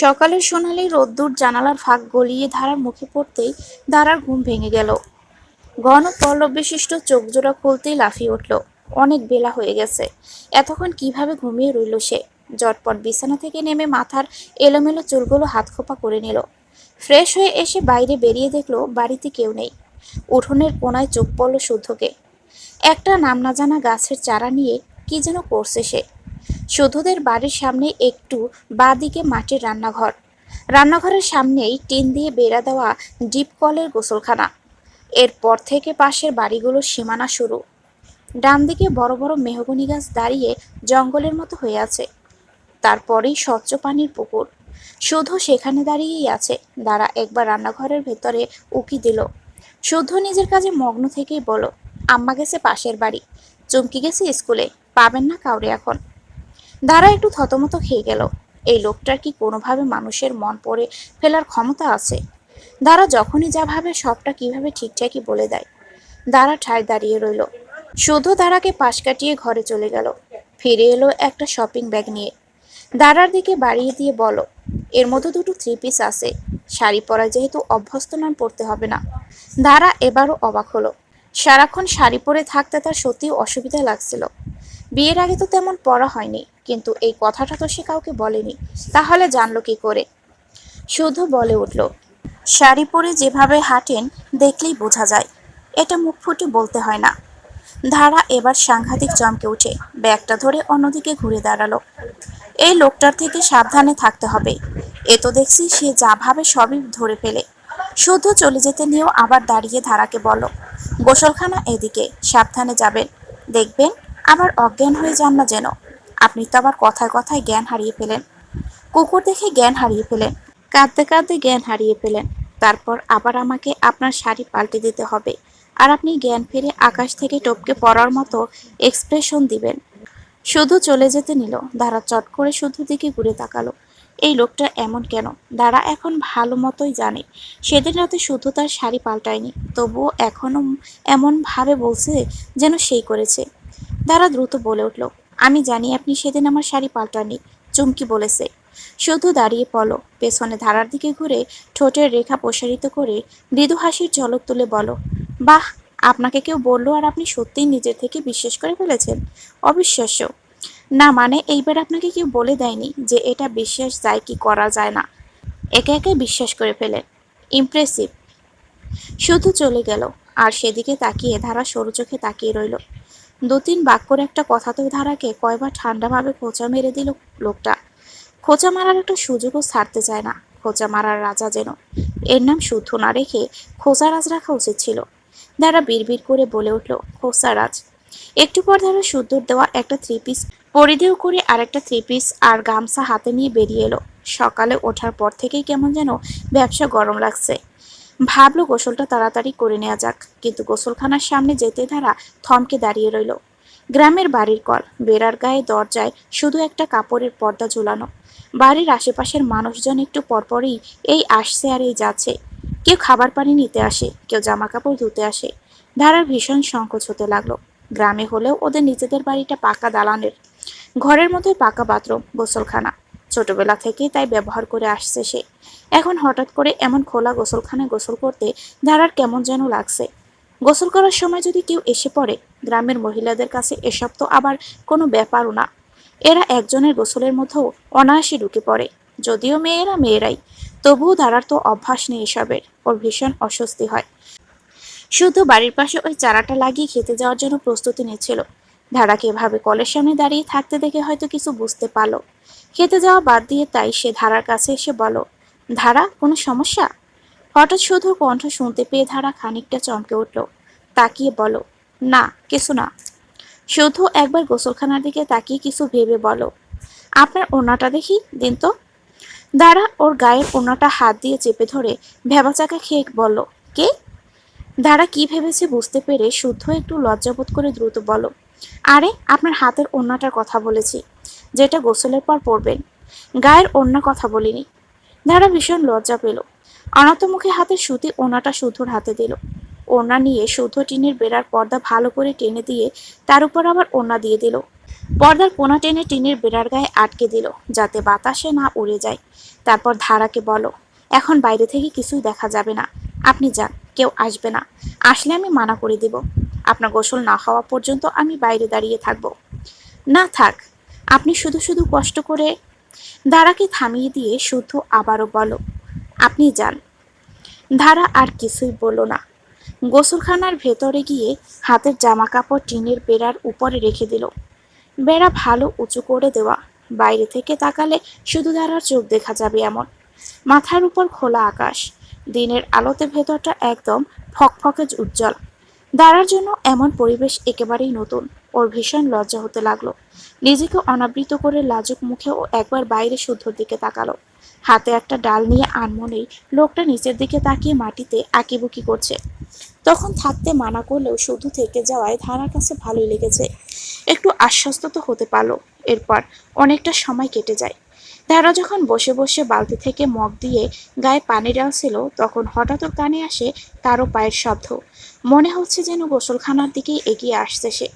সকালের সোনালি রোদ্দুর জানালার ফাঁক গলিয়ে ধারার মুখে পড়তেই ধারার ঘুম ভেঙে গেল। ঘন পল্লব বিশিষ্ট চোখ জোড়া খুলতেই লাফিয়ে উঠল। অনেক বেলা হয়ে গেছে। এতক্ষণ কীভাবে ঘুমিয়ে রইল সে? জটপট বিছানা থেকে নেমে মাথার এলোমেলো চুলগুলো হাত খোপা করে নিল। ফ্রেশ হয়ে এসে বাইরে বেরিয়ে দেখল বাড়িতে কেউ নেই। উঠোনের কোনায় চোখ পড়ল শুদ্ধকে। একটা নাম না জানা গাছের চারা নিয়ে কি যেন করছে সে। শুধুদের বাড়ির সামনে একটু বাঁদিকে মাটির রান্নাঘর। রান্নাঘরের সামনেই টিন দিয়ে বেড়া দেওয়া ডিপ কলের গোসলখানা। এরপর থেকে পাশের বাড়িগুলোর সীমানা শুরু। ডান দিকে বড় বড় মেহগনি গাছ দাঁড়িয়ে জঙ্গলের মতো হয়ে আছে। তারপরেই স্বচ্ছ পানির পুকুর। শুধু সেখানে দাঁড়িয়েই আছে। দাঁড়া একবার রান্নাঘরের ভেতরে উকি দিল। শুদ্ধ নিজের কাজে মগ্ন থেকেই বলো আম্মা গেছে পাশের বাড়ি। চমকি গেছে স্কুলে। পাবেন না কাউরে এখন। দাঁড়া একটু থতমত খেয়ে গেল। এই লোকটার কি কোনোভাবে মানুষের মন পড়ে ফেলার ক্ষমতা আছে? দাঁড়া যখনই যা ভাবে সবটা কীভাবে ঠিকঠাকই বলে দেয়। দাঁড়া ঠায় দাঁড়িয়ে রইল। শুধু দাঁড়াকে পাশ কাটিয়ে ঘরে চলে গেল। ফিরে এলো একটা শপিং ব্যাগ নিয়ে। দাঁড়ার দিকে বাড়িয়ে দিয়ে বলো, এর মধ্যে দুটো থ্রি পিস আছে। শাড়ি পরা যেহেতু অভ্যস্ত নাম পড়তে হবে না। দাঁড়া এবারও অবাক হলো। সারাক্ষণ শাড়ি পরে থাকতে তার সত্যি অসুবিধা লাগছিল। বিয়ের আগে তো তেমন পড়া হয়নি, কিন্তু এই কথাটা তো সে কাউকে বলেনি, তাহলে জানলো কি করে? শুধু বলে উঠল, শাড়ি পরে যেভাবে হাঁটেন, দেখলেই বোঝা যায়, এটা মুখ ফুটে বলতে হয় না। ধারা এবার সাংঘাতিক চমকে উঠে, ব্যাগটা ধরে অন্যদিকে ঘুরে দাঁড়াল। এই লোকটার থেকে সাবধানে থাকতে হবে, এ তো দেখছি সে যা ভাবে সবই ধরে ফেলে। শুধু চলে যেতে নিয়েও আবার দাঁড়িয়ে ধারাকে বলো গোসলখানা এদিকে, সাবধানে যাবেন, দেখবেন আবার অজ্ঞান হয়ে যান না যেন। আপনি তো আবার কথায় কথায় জ্ঞান হারিয়ে ফেলেন। কুকুর দেখে জ্ঞান হারিয়ে ফেলেন। কাঁদতে কাঁদতে জ্ঞান হারিয়ে ফেলেন। তারপর আবার আমাকে আপনার শাড়ি পাল্টে দিতে হবে। আর আপনি জ্ঞান ফিরে আকাশ থেকে টপকে পড়ার মতো এক্সপ্রেশন দিবেন। শুধু চলে যেতে নিল। দাঁড়া চট করে শুধু দিকে ঘুরে তাকালো। এই লোকটা এমন কেন? দাঁড়া এখন ভালো মতোই জানে। সেদিন রাতে শুধু তার শাড়ি পাল্টায়নি। তবুও এখনও এমনভাবে বলছে যেন সেই করেছে। দাঁড়া দ্রুত বলে উঠল, আমি জানি আপনি সেদিন আমার শাড়ি পাল্টাননি, চুমকি বলেছে। শুধু দাঁড়িয়ে পলো পেছনে ধারার দিকে ঘুরে ঠোঁটের রেখা প্রসারিত করে মৃদু হাসির ঝলক তুলে বলো বাহ, আপনাকে কেউ বলল আর আপনি সত্যিই নিজের থেকে বিশ্বাস করে ফেলেছেন? অবিশ্বাস্য। না মানে এইবার আপনাকে কেউ বলে দেয়নি যে এটা বিশ্বাস যায় কি করা যায় না। একে একে বিশ্বাস করে ফেলেন ইমপ্রেসিভ। শুধু চলে গেল, আর সেদিকে তাকিয়ে ধারা সরু চোখে তাকিয়ে রইল। দু তিন বাক্যর একটা কথাতেও ধারাকে কয়বার ঠান্ডাভাবে খোঁচা মেরে দিল লোকটা। খোঁচা মারার একটা সুযোগও ছাড়তে চায় না। খোঁচা মারার রাজা যেন এর নাম শুদ্ধ না রেখে খোঁচা রাজ রাখা উচিত ছিল। ধারা বিড়বিড় করে বলে উঠল, খোঁচা রাজ। একটু পর ধারা শুদ্ধর দেওয়া একটা থ্রি পিস পরিধেয় করে আরেকটা থ্রি পিস আর গামছা হাতে নিয়ে বেরিয়ে এলো। সকালে ওঠার পর থেকেই কেমন যেন ব্যবসা গরম লাগছে। ভাবলো গোসলটা তাড়াতাড়ি করে নেওয়া যাক, কিন্তু গোসলখানার সামনে যেতে ধারা থমকে দাঁড়িয়ে রইল। গ্রামের বাড়ির কল, বেড়ার গায়ে দরজায় শুধু একটা কাপড়ের পর্দা ঝুলানো। বাড়ির আশেপাশের মানুষজন একটু পরপরই এই আসছে আর এই যাচ্ছে। কেউ খাবার পানি নিতে আসে, কেউ জামা কাপড় ধুতে আসে। ধারার ভীষণ সংকোচ হতে লাগল। গ্রামে হলেও ওদের নিজেদের বাড়িটা পাকা দালানের। ঘরের মধ্যে পাকা বাথরুম, গোসলখানা। ছোটবেলা থেকেই তাই ব্যবহার করে আসছে সে। এখন হঠাৎ করে এমন খোলা গোসলখানায় গোসল করতে ধারার কেমন যেন লাগছে। গোসল করার সময় যদি কেউ এসে পড়ে, গ্রামের মহিলাদের কাছে এসব তো আবার কোনো ব্যাপারও না। এরা একজনের গোসলের মধ্যেও অনায়াসে ঢুকে পড়ে, যদিও মেয়েরা মেয়েরাই। তবুও ধারার তো অভ্যাস নেই এসবের ওর ভীষণ অস্বস্তি হয়। শুধু বাড়ির পাশে ওই চারাটা লাগিয়ে খেতে যাওয়ার জন্য প্রস্তুতি নিচ্ছিল। ধারাকে এভাবে কলের সামনে দাঁড়িয়ে থাকতে দেখে হয়তো কিছু বুঝতে পারল। খেতে যাওয়া বাদ দিয়ে তাই সে ধারার কাছে এসে বলো ধারা, কোনো সমস্যা? হঠাৎ শুধু কণ্ঠ শুনতে পেয়ে ধারা খানিকটা চমকে উঠল। তাকিয়ে বলো, না, কিছু না। শুধু একবার গোসলখানার দিকে তাকিয়ে কিছু ভেবে বলো, আপনার ওনাটা দেখি, দিন তো। দাঁড়া ওর গায়ের ওনাটা হাত দিয়ে চেপে ধরে ভেবাচাকা খেয়ে বলল, কে? দাঁড়া কি ভেবেছে বুঝতে পেরে শুদ্ধ একটু লজ্জাবোধ করে দ্রুত বলো, আরে, আপনার হাতের ওড়নাটার কথা বলেছি, যেটা গোসলের পর পরবেন। গায়ের ওড়না কথা বলিনি দাঁড়া ভীষণ লজ্জা পেল। মুখে হাতে সুতি ওনাটা শুদ্ধর হাতে দিল। ওড়না নিয়ে শুদ্ধ টিনের বেড়ার পর্দা ভালো করে টেনে দিয়ে তার উপর আবার ওড়না দিয়ে দিল। পর্দার কোনা টেনে টিনের বেড়ার গায়ে আটকে দিল যাতে বাতাসে না উড়ে যায়। তারপর ধারাকে বলো, এখন বাইরে থেকে কিছুই দেখা যাবে না। আপনি যান, কেউ আসবে না। আসলে আমি মানা করে দিব। আপনার গোসল না হওয়া পর্যন্ত আমি বাইরে দাঁড়িয়ে থাকব। না থাক, আপনি শুধু শুধু কষ্ট করে ধারাকে থামিয়ে দিয়ে শুদ্ধ আবারও বলো, আপনি যান। ধারা আর কিছুই বলল না। গোসলখানার ভেতরে গিয়ে হাতের জামা কাপড় টিনের বেড়ার উপরে রেখে দিল। বেড়া ভালো উঁচু করে দেওয়া, বাইরে থেকে তাকালে শুধু ধারার চোখ দেখা যাবে এমন। মাথার উপর খোলা আকাশ, দিনের আলোতে ভেতরটা একদম ফকফকে উজ্জ্বল। দাঁড়ার জন্য এমন পরিবেশ একেবারেই নতুন, ওর ভীষণ লজ্জা হতে লাগল। নিজেকে অনাবৃত করে লাজুক মুখে ও একবার বাইরে শুদ্ধর দিকে তাকালো। হাতে একটা ডাল নিয়ে আনমনেই লোকটা নিচের দিকে তাকিয়ে মাটিতে আঁকিবুকি করছে। তখন থাকতে মানা করলেও শুধু থেকে যাওয়ায় ধারার কাছে ভালোই লেগেছে। একটু আশ্বস্ত তো হতে পারল। এরপর অনেকটা সময় কেটে যায়। ধারা যখন বসে বসে বালতি থেকে মগ দিয়ে গায়ে পানি ডালছিল তখন হঠাৎ ওর কানে আসে কারও পায়ের শব্দ। মনে হচ্ছে যেন গোসলখানার দিকেই এগিয়ে আসছে সে।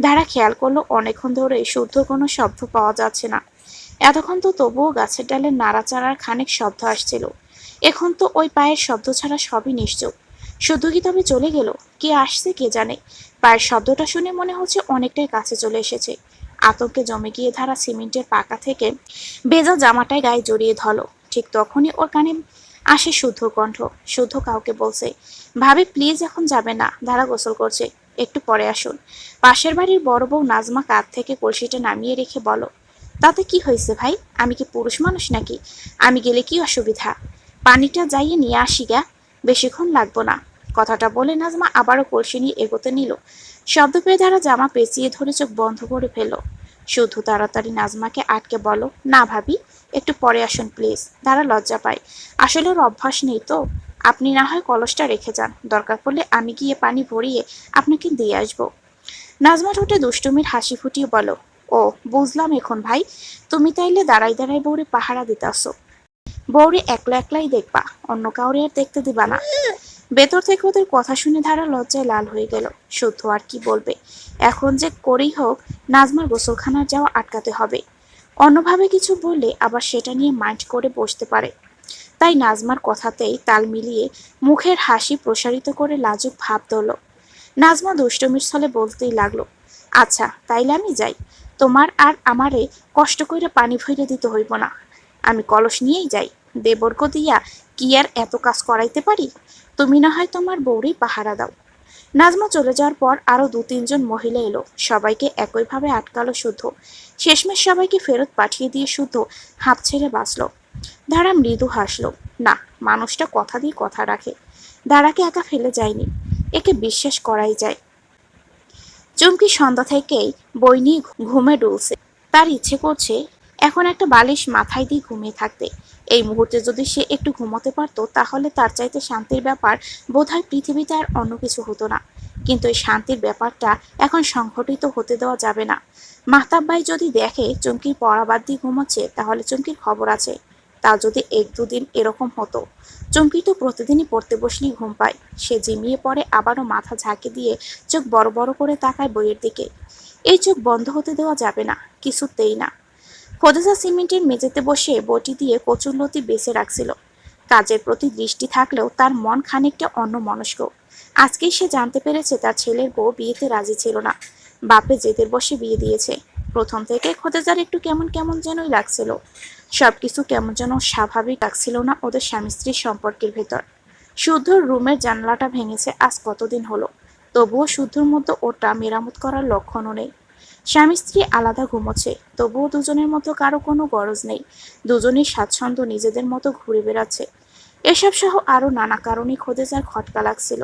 ধারা খেয়াল করল, অনেকক্ষণ ধরে শুদ্ধ কোনো শব্দ পাওয়া যাচ্ছে না। এতক্ষণ তো তবুও গাছের ডালের নাড়াচাড়ার খানিক শব্দ আসছিল। এখন তো ওই পায়ের শব্দ ছাড়া সবই নিশ্চুপ। শুধু কি তবে চলে গেল? কে আসছে কে জানে? পায়ের শব্দটা শুনে মনে হচ্ছে অনেকটাই কাছে চলে এসেছে। আতঙ্কে জমে গিয়ে ধারা সিমেন্টের পাকা থেকে বেজা জামাটায় গায়ে জড়িয়ে ধরলো। ঠিক তখনই ওর কানে আসে শুদ্ধ কণ্ঠ। শুদ্ধ কাউকে বলছে, ভাবি প্লিজ এখন যাবে না। ধারা গোসল করছে। একটু পরে আসুন। পাশের বাড়ির বড় বউ নাজমা কাঁধ থেকে কলসিটা নামিয়ে রেখে বলো তাতে কি হয়েছে ভাই? আমি কি পুরুষ মানুষ নাকি? আমি গেলে কি অসুবিধা? পানিটা যাইয়ে নিয়ে আসি গা? বেশিক্ষণ লাগবো না। কথাটা বলে নাজমা আবারও কলসি নিয়ে এগোতে নিল। শব্দ পেয়ে তারা জামা পেঁচিয়ে ধরে চোখ বন্ধ করে ফেলল। শুধু তাড়াতাড়ি নাজমাকে আটকে বলো না ভাবি, একটু পরে আসুন, প্লিজ। তারা লজ্জা পায়। আসলে ওর অভ্যাস নেই তো। আপনি না হয় কলসটা রেখে যান। দরকার পড়লে আমি গিয়ে পানি ভরিয়ে আপনাকে দিয়ে আসব। নাজমা ঠোঁটে দুষ্টুমির হাসি ফুটিয়ে বলো ও, বুঝলাম এখন ভাই। তুমি তাইলে দাঁড়াই দাঁড়াই বৌরে পাহারা দিতাছো। বৌরে একলা একলাই দেখবা। অন্য কাউরে আর দেখতে দিবা না। ভেতর থেকে ওদের কথা শুনে ধারা লজ্জায় লাল হয়ে গেল। শুদ্ধ আর কি বলবে? এখন যে করেই হোক, নাজমার গোসলখানার যাওয়া আটকাতে হবে। অন্যভাবে কিছু বললে আবার সেটা নিয়ে মাইন্ড করে বসতে পারে। তাই নাজমার কথাতেই তাল মিলিয়ে মুখের হাসি প্রসারিত করে লাজুক ভাব ধরল। নাজমা দুষ্টমির ছলে বলতেই লাগল আচ্ছা তাইলে আমি যাই। তোমার আর আমারে কষ্ট করে পানি ভরে দিতে হইব না। আমি কলস নিয়েই যাই। দেবর্গ দিয়া কি আর এত কাজ করাইতে পারি? তুমি না হয় তোমার বউরেই পাহারা দাও। নাজমা চলে যাওয়ার পর আরও দু তিনজন মহিলা এলো। সবাইকে একইভাবে আটকালো শুদ্ধ। শেষমেশ সবাইকে ফেরত পাঠিয়ে দিয়ে শুদ্ধ হাঁপ ছেড়ে বাঁচল। ধারা মৃদু হাসলো। না, মানুষটা কথা দিয়ে কথা রাখে। দাঁড়াকে একা ফেলে যায়নি। একে বিশ্বাস করাই যায়। চুমকি সন্ধ্যা থেকেই বই নিয়ে ঘুমে ডুলছে। তার ইচ্ছে করছে এখন একটা বালিশ মাথায় দিয়ে ঘুমিয়ে থাকতে। এই মুহূর্তে যদি সে একটু ঘুমোতে পারতো, তাহলে তার চাইতে শান্তির ব্যাপার বোধহয় পৃথিবীতে আর অন্য কিছু হতো না। কিন্তু এই শান্তির ব্যাপারটা এখন সংঘটিত হতে দেওয়া যাবে না। মাহতাব্বাই যদি দেখে চুমকির পড়া বাদ দিয়ে ঘুমোচ্ছে, তাহলে চুমকির খবর আছে। তা যদি এক দুদিন এরকম হতো? চুমকি তো প্রতিদিনই পড়তে বসলেই ঘুম পায়। সে জিমিয়ে পড়ে, আবারও মাথা ঝাঁকে দিয়ে চোখ বড় বড় করে তাকায় বইয়ের দিকে। এই চোখ বন্ধ হতে দেওয়া যাবে না, কিছুতেই না। খোদেজা সিমেন্টের মেঝেতে বসে বটি দিয়ে কচুরলতি বেছে রাখছিল। কাজের প্রতি দৃষ্টি থাকলেও তার মন খানিকটা অন্য মনস্ক আজকেই সে জানতে পেরেছে তার ছেলের বউ বিয়েতে রাজি ছিল না। বাপে জেদের বসে বিয়ে দিয়েছে। প্রথম থেকে খোদেজার একটু কেমন কেমন যেনই লাগছিল। সবকিছু কেমন যেন স্বাভাবিক লাগছিল না ওদের স্বামী স্ত্রীর সম্পর্কের ভেতর। শুদ্ধর রুমের জানলাটা ভেঙেছে আজ কতদিন হলো? তবুও শুদ্ধর মধ্যে ওটা মেরামত করার লক্ষণও নেই। স্বামী স্ত্রী আলাদা ঘুমোচ্ছে, তবুও দুজনের মতো কারও কোনো গরজ নেই। দুজনেই স্বাচ্ছন্দ্য নিজেদের মতো ঘুরে বেড়াচ্ছে। এসব সহ আরও নানা কারণে খোদেজার খটকা লাগছিল।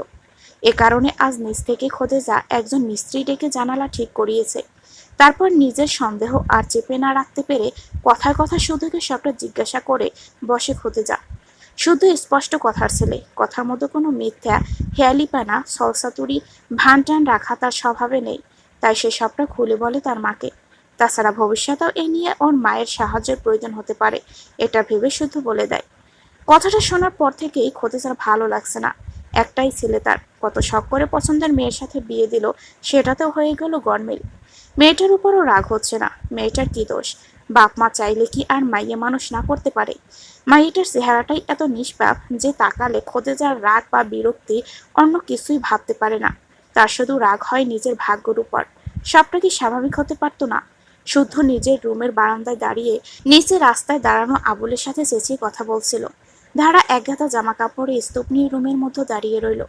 এ কারণে আজ নিজ থেকে খোদেজা একজন মিস্ত্রি ডেকে জানালা ঠিক করিয়েছে। তারপর নিজের সন্দেহ আর চেপে না রাখতে পেরে কথায় কথা শুধুকে সবটা জিজ্ঞাসা করে বসে খোদেজা শুধু স্পষ্ট কথার ছেলে, কথার মতো কোনো মিথ্যা, হেয়ালিপানা, সলসাতুরি ভান টান রাখা তার স্বভাবে নেই। তাই সে সবটা খুলে বলে তার মাকে। তাছাড়া ভবিষ্যতেও এ নিয়ে ওর মায়ের সাহায্যের প্রয়োজন হতে পারে, এটা ভেবে শুধু বলে দেয়। কথাটা শোনার পর থেকেই খোদেজার ভালো লাগছে না। একটাই ছেলে তার। কত শখ করে পছন্দের মেয়ের সাথে বিয়ে দিল, সেটাতেও হয়ে গেল গরমিল। মেয়েটার উপরও রাগ হচ্ছে না। মেয়েটার কি দোষ? বাপ মা চাইলে কি আর মাইয়ে মানুষ না করতে পারে? মাইয়েটার চেহারাটাই এত নিষ্পাপ যে তাকালে খোঁজে যার রাগ বা বিরক্তি অন্য কিছুই ভাবতে পারে না। তার শুধু রাগ হয় নিজের ভাগ্যর উপর। সবটা কি স্বাভাবিক হতে পারতো না? শুদ্ধ নিজের রুমের বারান্দায় দাঁড়িয়ে নিচে রাস্তায় দাঁড়ানো আবুলের সাথে চেঁচিয়ে কথা বলছিল। ধারা একগাদা জামা কাপড়ে স্তূপ নিয়ে রুমের মধ্যে দাঁড়িয়ে রইল।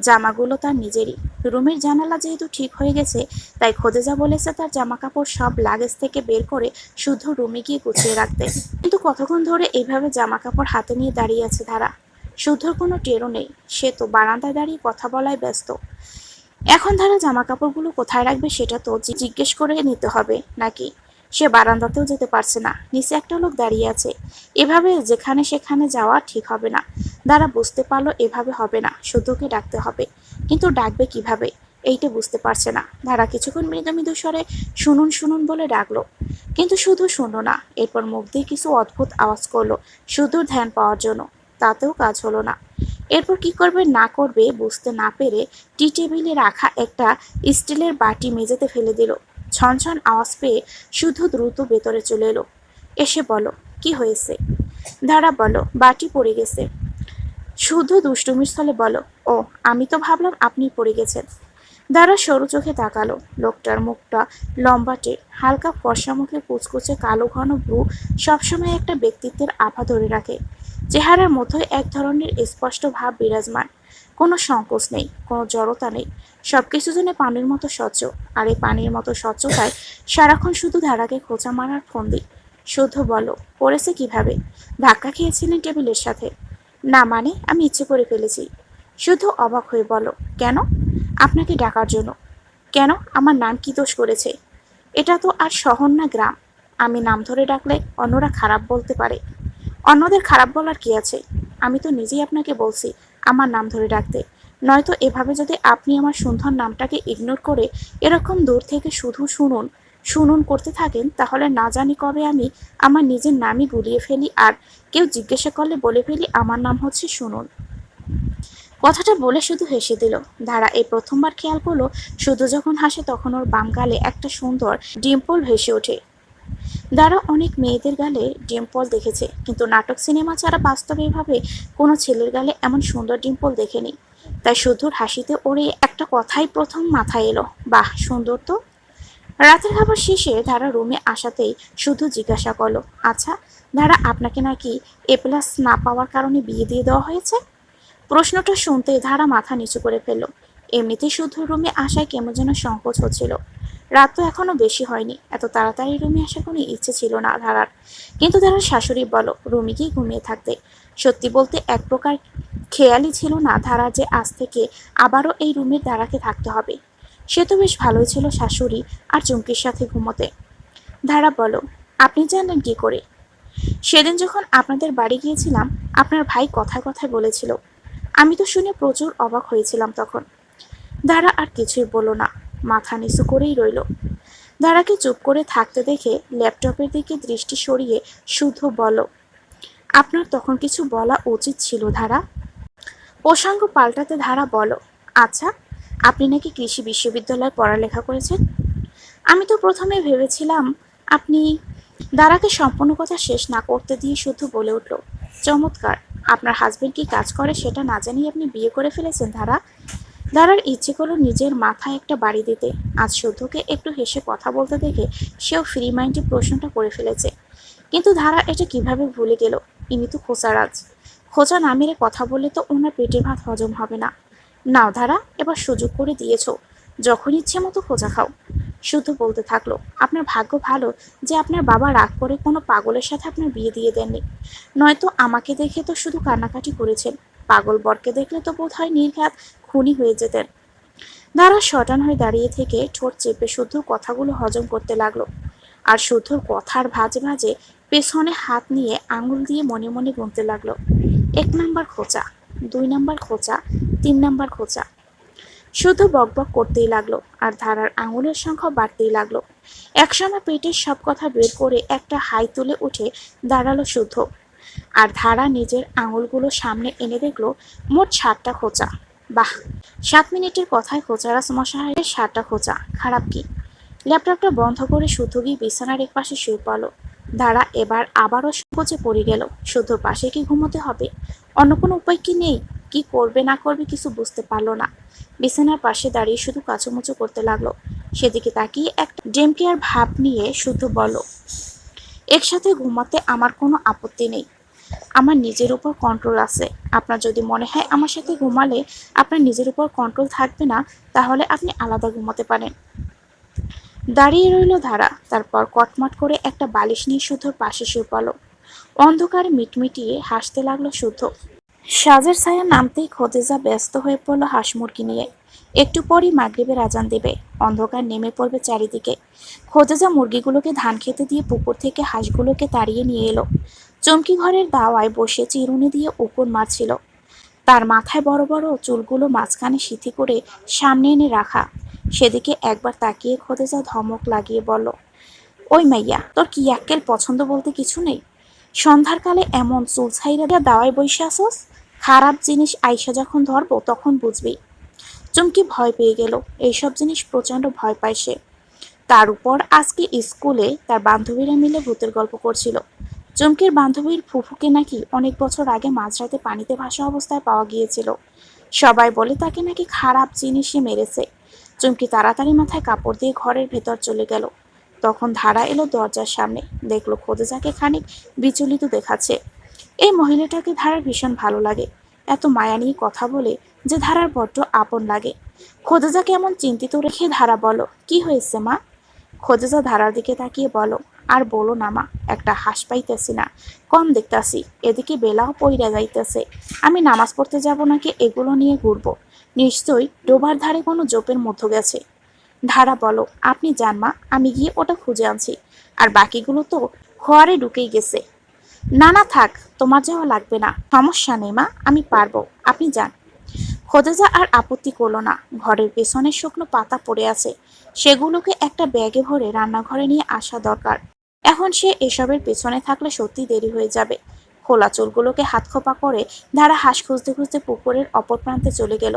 জামাগুলো তার নিজেরই। রুমের জানালা যেহেতু ঠিক হয়ে গেছে, তাই যা বলেছে তার জামা কাপড় সব লাগেজ থেকে বের করে শুধু রুমে গিয়ে গুছিয়ে রাখতে। কিন্তু কতক্ষণ ধরে এইভাবে জামা কাপড় হাতে নিয়ে দাঁড়িয়ে আছে ধারা? শুদ্ধর কোনো টেরও নেই। সে তো বারান্দায় দাঁড়িয়ে কথা বলায় ব্যস্ত। এখন ধারা জামা কাপড়গুলো কোথায় রাখবে সেটা তো জিজ্ঞেস করে নিতে হবে নাকি? সে বারান্দাতেও যেতে পারছে না। নিচে একটা লোক দাঁড়িয়ে আছে। এভাবে যেখানে সেখানে যাওয়া ঠিক হবে না। দ্বারা বুঝতে পারল এভাবে হবে না। শুদ্ধকে ডাকতে হবে। কিন্তু ডাকবে কীভাবে? এইটা বুঝতে পারছে না। ধারা কিছুক্ষণ মৃদু মৃদু স্বরে শুনুন শুনুন বলে ডাকলো। কিন্তু শুধু শুনলো না। এরপর মুখ দিয়ে কিছু অদ্ভুত আওয়াজ করল শুধু ধ্যান পাওয়ার জন্য। তাতেও কাজ হলো না। এরপর কি করবে, না করবে, বুঝতে না পেরে টি টেবিলে রাখা একটা স্টিলের বাটি মেঝেতে ফেলে দিল। ছনছন আওয়াজ পেয়ে শুধু দ্রুত ভেতরে চলে এলো। এসে বলো, কি হয়েছে? ধারা বলো, বাটি পড়ে গেছে। শুধু দুষ্টুমির স্থলে বলো, ও, আমি তো ভাবলাম আপনি পড়ে গেছেন। দাঁড়া সরু চোখে তাকালো। লোকটার মুখটা লম্বাটে, হালকা ফর্সা মুখে কুচকুচে কালো ঘন ব্রু সবসময় একটা ব্যক্তিত্বের আভা ধরে রাখে। চেহারার মধ্যে এক ধরনের স্পষ্ট ভাব বিরাজমান। কোনো সংকোচ নেই, কোনো জড়তা নেই। সবকিছু জন্য পানির মতো স্বচ্ছ। আর এই পানির মতো স্বচ্ছতায় সারাক্ষণ শুধু ধারাকে খোঁচা মারার ফন্দি। শুদ্ধ বলো, পড়েছে কীভাবে? ধাক্কা খেয়েছিলেন টেবিলের সাথে। না মানে আমি ইচ্ছে করে ফেলেছি। শুধু অবাক হয়ে বলো, কেন? আপনাকে ডাকার জন্য। কেন? আমার নাম কি দোষ করেছে? এটা তো আর শহর না গ্রাম। আমি নাম ধরে ডাকলে অন্যরা খারাপ বলতে পারে। অন্যদের খারাপ বলার কি আছে? আমি তো নিজেই আপনাকে বলছি, আমার নাম ধরে ডাকতে। নয়তো এভাবে যদি আপনি আমার সুন্দর নামটাকে ইগনোর করে এরকম দূর থেকে শুধু শুনুন শুনুন করতে থাকেন, তাহলে না জানি কবে আমি আমার নিজের নামই গুলিয়ে ফেলি আর কেউ জিজ্ঞাসা করলে বলে ফেলি আমার নাম হচ্ছে শুনুন। কথাটা বলে শুধু হেসে দিল। ধারা এই প্রথমবার খেয়াল করল, শুধু যখন হাসে তখন ওর বাম গালে একটা সুন্দর ডিম্পল ভেসে ওঠে। দ্বারা অনেক মেয়েদের গালে ডিম্পল দেখেছে, কিন্তু নাটক সিনেমা ছাড়া বাস্তবে এভাবে কোনো ছেলের গালে এমন সুন্দর ডিম্পল দেখেনি। তাই শুধুর হাসিতে ওরে একটা কথাই প্রথম মাথায় এলো, বাহ, সুন্দর তো? রাতের খাবার শেষে ধারা রুমে আসাতেই শুধু জিজ্ঞাসা করল আচ্ছা ধারা, আপনাকে নাকি এ প্লাস না পাওয়ার কারণে বিয়ে দিয়ে দেওয়া হয়েছে? প্রশ্নটা শুনতে ধারা মাথা নিচু করে ফেলল। এমনিতে শুধু রুমে আসায় কেমন যেন সংকোচ হচ্ছিল। রাত তো এখনও বেশি হয়নি। এত তাড়াতাড়ি রুমে আসার কোনো ইচ্ছে ছিল না ধারার। কিন্তু ধারার শাশুড়ি বলো, রুমে গিয়ে ঘুমিয়ে থাকতে। সত্যি বলতে এক প্রকার খেয়ালই ছিল না ধারা যে আজ থেকে আবারও এই রুমের ধারাকে থাকতে হবে। সে তো বেশ ভালোই ছিল শাশুড়ি আর চুমকির সাথে ঘুমোতে। ধারা বলো, আপনি জানলেন কি করে? সেদিন যখন আপনাদের বাড়ি গিয়েছিলাম, আপনার ভাই কথায় কথায় বলেছিল। আমি তো শুনে প্রচুর অবাক হয়েছিলাম তখন। দাঁড়া আর কিছুই বলো না। মাথা নিচু করেই রইল। দাঁড়াকে চুপ করে থাকতে দেখে ল্যাপটপের দিকে দৃষ্টি সরিয়ে শুধু বলো আপনার তখন কিছু বলা উচিত ছিল, ধারা? প্রসঙ্গ পাল্টাতে ধারা বলো আচ্ছা আপনি নাকি কৃষি বিশ্ববিদ্যালয়ে পড়ালেখা করেছেন? আমি তো প্রথমে ভেবেছিলাম আপনি দাঁড়াকে সম্পূর্ণ কথা শেষ না করতে দিয়ে শুধু বলে উঠল, চমৎকার, আপনার হাজবেন্ড কি কাজ করে সেটা না জানিয়ে আপনি বিয়ে করে ফেলেছেন, ধারা? দাঁড়ার ইচ্ছে করল নিজের মাথায় একটা বাড়ি দিতে। আজ শুদ্ধকে একটু হেসে কথা বলতে দেখে সেও ফ্রি মাইন্ডে প্রশ্নটা করে ফেলেছে। কিন্তু ধারা এটা কীভাবে ভুলে গেল? ইনি তো খোঁচারাজ খোঁচা না মেরে কথা বললে তো ওনার পেটের ভাত হজম হবে না। নাও ধারা, এবার সুযোগ করে দিয়েছ। যখন ইচ্ছে মতো খোঁজা খাও। শুদ্ধ বলতে থাকল, আপনার ভাগ্য ভালো যে আপনার বাবা রাগ করে কোনো পাগলের সাথে আপনার বিয়ে দিয়ে দেননি। নয়তো আমাকে দেখে তো শুধু কান্নাকাটি করেছেন। পাগল বরকে দেখলে তো বোধ হয় নির্ঘাত খুনি হয়ে যেতেন। দাঁড়া শটান হয়ে দাঁড়িয়ে থেকে ঠোঁট চেপে শুদ্ধর কথাগুলো হজম করতে লাগল। আর শুদ্ধর কথার ভাজে ভাজে পেছনে হাত নিয়ে আঙুল দিয়ে মনে মনে গুনতে লাগল। এক নাম্বার খোঁচা, দুই নাম্বার খোঁচা, তিন নাম্বার খোঁচা। শুধু বকবক করতেই লাগল আর ধারার আঙুলের সংখ্যা বাড়তেই লাগল। একসময় পেটের সব কথা বের করে একটা হাই তুলে উঠে দাঁড়াল শুদ্ধ। আর ধারা নিজের আঙুলগুলো সামনে এনে দেখল, মোট ষাটটা খোঁচা। বাহ, সাত মিনিটের কথায় খোঁচারাস মশাহের সাতটা খোঁচা, খারাপ কি? ল্যাপটপটা বন্ধ করে শুদ্ধ গিয়ে বিছানার এক পাশে শুয়ে পড়ল। দাঁড়া, এবার আবারও সংকোচে পড়ে গেল। শুদ্ধ পাশে কি ঘুমোতে হবে? অন্য কোনো উপায় কি নেই? কি করবে, না করবে কিছু বুঝতে পারল না। বিছানার পাশে দাঁড়িয়ে শুধু কাচুমুচু করতে লাগল। সেদিকে তাকিয়ে একটা ডেম কেয়ার ভাব নিয়ে শুদ্ধ বলো একসাথে ঘুমাতে আমার কোনো আপত্তি নেই। আমার নিজের উপর কন্ট্রোল আছে। আপনার যদি মনে হয় আমার সাথে ঘুমালে আপনার নিজের উপর কন্ট্রোল থাকবে না, তাহলে আপনি আলাদা ঘুমাতে পারেন। দাঁড়িয়ে রইল ধারা, তারপর কটমট করে একটা বালিশ নিয়ে শুদ্ধর পাশে শুয়ে পড়ল। অন্ধকারে মিটমিটিয়ে হাসতে লাগল শুদ্ধ। সাজের ছায়া নামতেই খোদেজা ব্যস্ত হয়ে পড়ল হাঁস মুরগি নিয়ে। একটু পরই মাগরিবের আজান দেবে, অন্ধকার নেমে পড়বে চারিদিকে। খোদেজা মুরগিগুলোকে ধান খেতে দিয়ে পুকুর থেকে হাঁসগুলোকে তাড়িয়ে নিয়ে এলো। চমকি ঘরের দাওয়ায় বসে চিরুনি দিয়ে উকুন মারছিল। তার মাথায় বড় বড় চুলগুলো মাঝখানে সিথি করে সামনে এনে রাখা। সেদিকে একবার তাকিয়ে খোদেজা ধমক লাগিয়ে বলল, ওই মাইয়া, তোর কি এককেল পছন্দ বলতে কিছু নেই? সন্ধ্যার কালে এমন চুল ছাইরা দাওয়ায় বসে আসোস? খারাপ জিনিস আইসা যখন ধরবো, তখন বুঝবি। চুমকি ভয় পেয়ে গেল। এইসব জিনিস প্রচণ্ড ভয় পায় সে। তার উপর আজকে স্কুলে তার বান্ধবীরা মিলে ভূতের গল্প করছিল। চুমকির বান্ধবীর ফুফুকে নাকি অনেক বছর আগে মাঝরাতে পানিতে ভাসা অবস্থায় পাওয়া গিয়েছিল। সবাই বলে তাকে নাকি খারাপ জিনিসে মেরেছে। চুমকি তাড়াতাড়ি মাথায় কাপড় দিয়ে ঘরের ভেতর চলে গেল। তখন ধারা এলো দরজার সামনে। দেখল খোদেজাকে খানিক বিচলিত দেখাচ্ছে। এই মহিলাটাকে ধারার ভীষণ ভালো লাগে। এত মায়া নিয়ে কথা বলে যে ধারার বড্ড আপন লাগে। খোদেজা কেমন চিন্তিত রেখে ধারা বলো, কি হয়েছে মা? খোদেজা ধারার দিকে তাকিয়ে বলো আর বলো না মা, একটা হাঁস পাইতেছি না। কম দেখতাছি, এদিকে বেলাও পইরা যাইতেছে। আমি নামাজ পড়তে যাব নাকি এগুলো নিয়ে ঘুরবো? নিশ্চয়ই ডোবার ধারে কোনো জোপের মধ্যে গেছে। ধারা বলো, আপনি যান মা, আমি গিয়ে ওটা খুঁজে আনছি। আর বাকিগুলো তো খোয়ারে ঢুকেই গেছে। না না, থাক, তোমার যাওয়া লাগবে না। সমস্যা নেই মা, আমি পারব, আপনি যান। খোদেজা আর আপত্তি করল না। ঘরের পেছনে শুকনো পাতা পড়ে আছে। সেগুলোকে একটা ব্যাগে ভরে রান্নাঘরে নিয়ে আসা দরকার। এখন সে এসবের পেছনে থাকলে সত্যি দেরি হয়ে যাবে। খোলা চুলগুলোকে হাত খোপা করে ধারা হাঁস খুঁজতে খুঁজতে পুকুরের অপর প্রান্তে চলে গেল।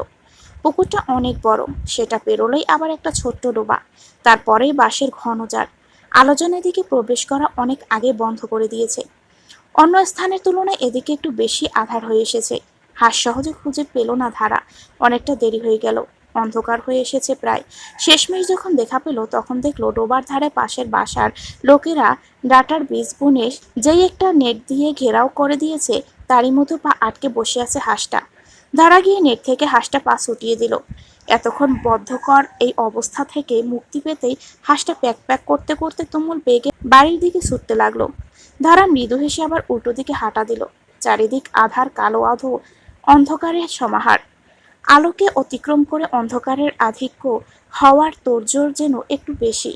পুকুরটা অনেক বড়, সেটা পেরোলেই আবার একটা ছোট্ট ডোবা, তারপরেই বাঁশের ঘন জার। আলোচনার দিকে প্রবেশ করা অনেক আগে বন্ধ করে দিয়েছে। অন্য স্থানের তুলনায় এদিকে একটু বেশি আধার হয়ে এসেছে। হাঁস সহজে খুঁজে পেল না ধারা, অনেকটা দেরি হয়ে গেল। অন্ধকার হয়ে এসেছে প্রায়। শেষমেশ যখন দেখা পেল, তখন দেখল ডোবার ধারে পাশের বাসার লোকেরা ডাটার বীজ বুনে যেই একটা নেট দিয়ে ঘেরাও করে দিয়েছে, তারই মতো পা আটকে বসে আছে হাঁসটা। ধারা গিয়ে নেট থেকে হাঁসটা পা ছুটিয়ে দিল। এতক্ষণ বদ্ধকর এই অবস্থা থেকে মুক্তি পেতেই হাঁসটা প্যাক প্যাক করতে করতে তুমুল বেগে বাড়ির দিকে ছুটতে লাগল। ধারা মৃদু হেসে আবার উল্টো দিকে হাঁটা দিল। চারিদিক আধার, কালো আধো, অন্ধকারের সমাহার। আলোকে অতিক্রম করে অন্ধকারের আধিক্য হওয়ার তোড়জোড় যেন একটু বেশি।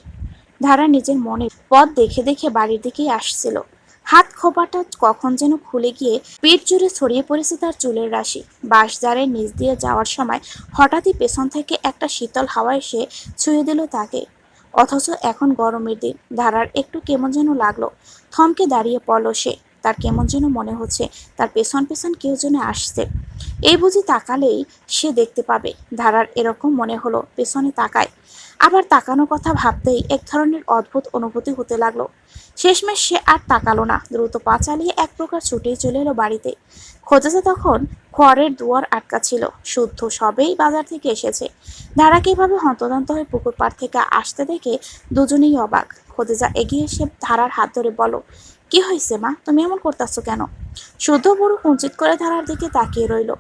ধারা নিজের মনে পথ দেখে দেখে বাড়ির দিকেই আসছিল। হাত খোপাটা কখন যেন খুলে গিয়ে পেট জুড়ে ছড়িয়ে পড়েছে তার চুলের রাশি। বাঁশদারের নিচ দিয়ে যাওয়ার সময় হঠাৎই পেছন থেকে একটা শীতল হাওয়া এসে ছুঁয়ে দিল তাকে। অথচ এখন গরমের দিন। ধারার একটু কেমন যেন লাগল। থমকে দাঁড়িয়ে পড়ল সে। তার কেমন যেন মনে হচ্ছে, তার পেছন পেছন কেউ যেন আসছে। এই বুঝি তাকালেই সে দেখতে পাবে, ধারার এরকম মনে হলো, পেছনে তাকায়। আবার তাকানোর কথা ভাবতেই এক ধরনের অদ্ভুত অনুভূতি হতে লাগল। শেষমেশ সে আর তাকালো না, দ্রুত পা চালিয়ে এক প্রকার ছুটেই চলে এলো বাড়িতে। খোঁজেছে তখন খড়ের দুয়ার আটকা ছিল, শুদ্ধ সবেই বাজার থেকে এসেছে। ধারাকে এভাবে হন্তদন্ত হয়ে পুকুর পাড় থেকে আসতে দেখে দুজনেই অবাক। খোঁজেজা এগিয়ে এসে ধারার হাত ধরে বলো কি হয়েছে মা? তুমি এমন করতেছো কেন? শুদ্ধ বুড়ো কুঞ্চিত করে ধারার দিকে তাকিয়ে রইল।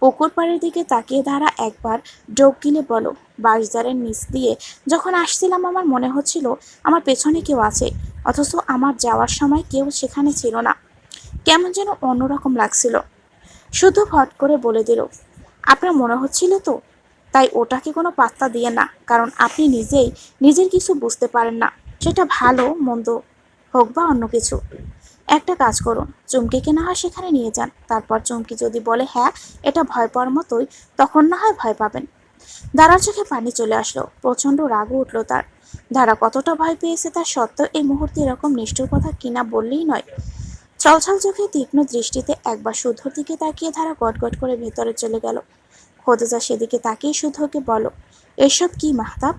পুকুর পাড়ের দিকে তাকিয়ে ধারা একবার ডোক গিলে বলো বাঁশদারের নিচ দিয়ে যখন আসছিলাম আমার মনে হচ্ছিল আমার পেছনে কেউ আছে, অথচ আমার যাওয়ার সময় কেউ সেখানে ছিল না। কেমন যেন অন্যরকম লাগছিল। শুধু ফট করে বলে দিল, আপনার মনে হচ্ছিল তো? তাই ওটাকে কোনো পাত্তা দিয়ে না, কারণ আপনি নিজেই নিজের কিছু বুঝতে পারেন না। সেটা ভালো, মন্দ হোক বা অন্য কিছু। একটা কাজ করুন চুমকিকে না হয় সেখানে নিয়ে যান। তারপর চুমকি যদি বলে হ্যাঁ এটা ভয় পাওয়ার মতোই, তখন না হয় ভয় পাবেন। দাঁড়ার চোখে পানি চলে আসলো, প্রচণ্ড রাগও উঠল তার। ধারা কতটা ভয় পেয়েছে তার সত্ত্বেও এই মুহূর্তে এরকম নিষ্ঠুর কথা কিনা বললেই নয়। ছলছল চোখে তীক্ষ্ণ দৃষ্টিতে একবার শুদ্ধর দিকে তাকিয়ে ধারা গটগট করে ভেতরে চলে গেল। খোদেজা সেদিকে তাকিয়ে শুদ্ধকে বলো, এসব কি মাহতাব?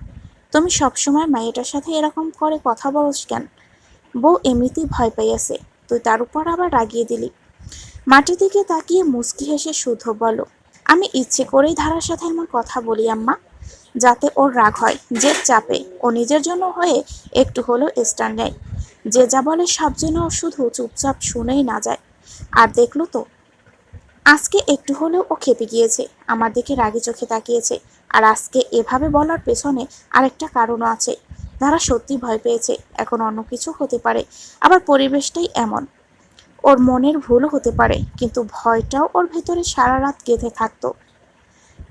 তুমি সবসময় মায়েটার সাথে এরকম করে কথা বলছ কেন? বউ এমনিতেই ভয় পাইয়াছে তুই তার উপর আবার রাগিয়ে দিলি। মাটির দিকে তাকিয়ে মুচকি হেসে শুদ্ধ বলো, আমি ইচ্ছে করেই ধারার সাথে এমন কথা বলি, আম্মা। যাতে ওর রাগ হয়, যে চাপে। ও নিজের জন্য হয়ে একটু হলেও স্ট্যান্ড নেয়। যে যা বলে সব যেন শুধু চুপচাপ শুনেই না যায়। আর দেখল তো, আজকে একটু হলেও ও খেপে গিয়েছে, আমার দিকে রাগে চোখে তাকিয়েছে। আর আজকে এভাবে বলার পেছনে আরেকটা কারণও আছে। যারা সত্যি ভয় পেয়েছে, এখন অন্য কিছু হতে পারে। আবার পরিবেশটাই এমন। ওর মনের ভুলও হতে পারে, কিন্তু ভয়টাও ওর ভেতরে সারা রাত গেঁথে থাকতো।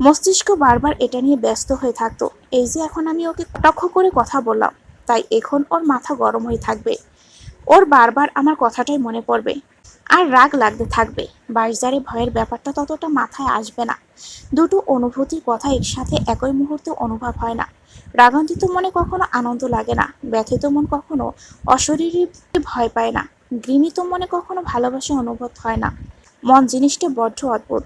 মস্তিষ্ক বারবার এটা নিয়ে ব্যস্ত হয়ে থাকতো। এই যে এখন আমি ওকে কটাক্ষ করে কথা বললাম, তাই এখন ওর মাথা গরম হয়ে থাকবে। ওর বারবার আমার কথাটাই মনে পড়বে। আর রাগ লাগতে থাকবে। বাঁশদারে ভয়ের ব্যাপারটা ততটা মাথায় আসবে না। দুটো অনুভূতির কথা একসাথে একই মুহূর্তে অনুভব হয় না। রাগান্বিত মনে কখনো আনন্দ লাগে না, ব্যথিত মন কখনো অশরীরী ভয় পায় না, ঘৃণিত মনে কখনো ভালোবাসা অনুভব হয় না। মন জিনিসটা বড্ড অদ্ভুত।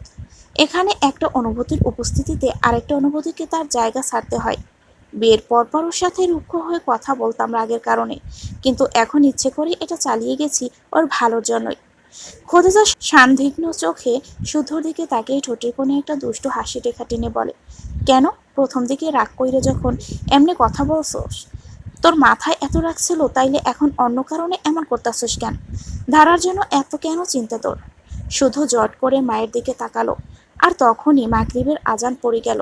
এখানে একটা অনুভূতির উপস্থিতিতে আরেকটা অনুভূতিকে তার জায়গা ছাড়তে হয়। বিয়ের পরপর ওর সাথে রুক্ষ হয়ে কথা বলতাম রাগের কারণে, কিন্তু এখন ইচ্ছে করে এটা চালিয়ে গেছি ওর ভালোর জন্যই। খোদেজা সান্দিগ্ন চোখে, শুদ্ধর দিকে তাকিয়ে ঠোঁটের কোণে একটা দুষ্টু হাসি রেখা টেনে বলে কেন? প্রথম দিকে রাগ কইরে যখন এমনি কথা বলছোস, তোর মাথায় এত রাগ ছিল, তাইলে এখন অন্য কারণে এমন করতেছিস কেন? ধারার জন্য এত কেন চিন্তা তোর? শুধু জট করে মায়ের দিকে তাকালো, আর তখনই মাগরীবের আজান পড়ে গেল।